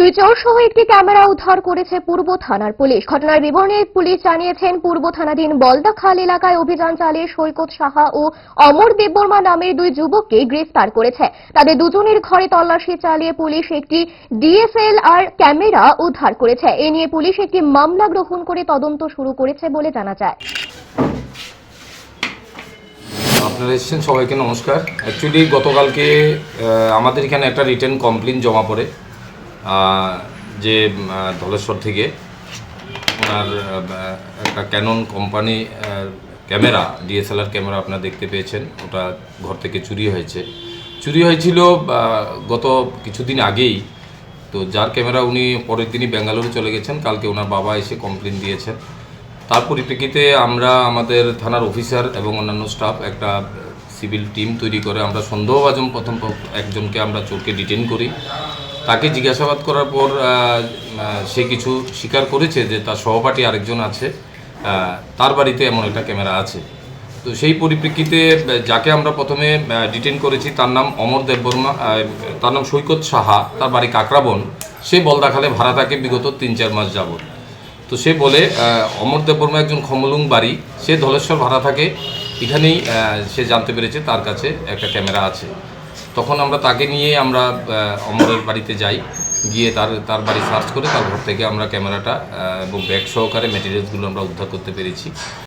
দুই চোর সহ একটি ক্যামেরা উদ্ধার করেছে পূর্ব থানার পুলিশ। ঘটনার বিবরণে পুলিশ জানিয়েছেন, পূর্ব থানাধীন বলদাখাল এলাকায় অভিযান চালিয়ে সৈকত সাহা ও অমর দেববর্মা নামের দুই যুবককে গ্রেফতার করেছে। তাদের দুজনের ঘরে তল্লাশি চালিয়ে পুলিশ একটি ডিএসএলআর ক্যামেরা উদ্ধার করেছে। এ নিয়ে পুলিশ একটি মামলা গ্রহণ করে তদন্ত শুরু করেছে বলে জানা যায়। আপনারা এসেছেন, সবাইকে নমস্কার। অ্যাকচুয়ালি গতকালকে আমাদের এখানে একটা রিটার্ন কমপ্লেন জমা পড়ে। যে ধলেশ্বর থেকে ওনার একটা Canon company camera DSLR camera আপনারা দেখতে পেয়েছেন। ওটা ঘর থেকে চুরি হয়েছে। চুরি হয়েছিল গত কিছুদিন আগেই। তো যার ক্যামেরা উনি, পরের দিনই বেঙ্গালুরু চলে গেছেন। কালকে ওনার বাবা এসে কমপ্লেন দিয়েছেন। তার পরিপ্রেক্ষিতে আমরা আমাদের থানার অফিসার এবং অন্যান্য স্টাফ একটা সিভিল টিম তৈরি করে। আমরা সন্দেহভাজন প্রথম একজনকে আমরা চোরকে ডিটেন করি। তাকে জিজ্ঞাসাবাদ করার পর সে কিছু স্বীকার করেছে যে তার সহপাঠী আরেকজন আছে তার বাড়িতে এমন একটা ক্যামেরা আছে। তো সেই পরিপ্রেক্ষিতে যাকে আমরা প্রথমে ডিটেন করেছি, তার নাম অমর দেববর্মা তার নাম সৈকত সাহা, তার বাড়ি কাকরাবন সে বলদাখালে ভাড়া থাকে বিগত তিন চার মাস যাবত তো সে বলে অমর দেববর্মা একজন খমলুং বাড়ি, সে ধলেশ্বর ভাড়া থাকে। এখানেই সে জানতে পেরেছে তার কাছে একটা ক্যামেরা আছে। তখন আমরা তাকে নিয়ে আমরা অমরের বাড়িতে যাই। গিয়ে তার তার বাড়ি সার্চ করে তার ঘর থেকে আমরা ক্যামেরাটা এবং ব্যাগ সহকারে মেটেরিয়ালসগুলো আমরা উদ্ধার করতে পেরেছি।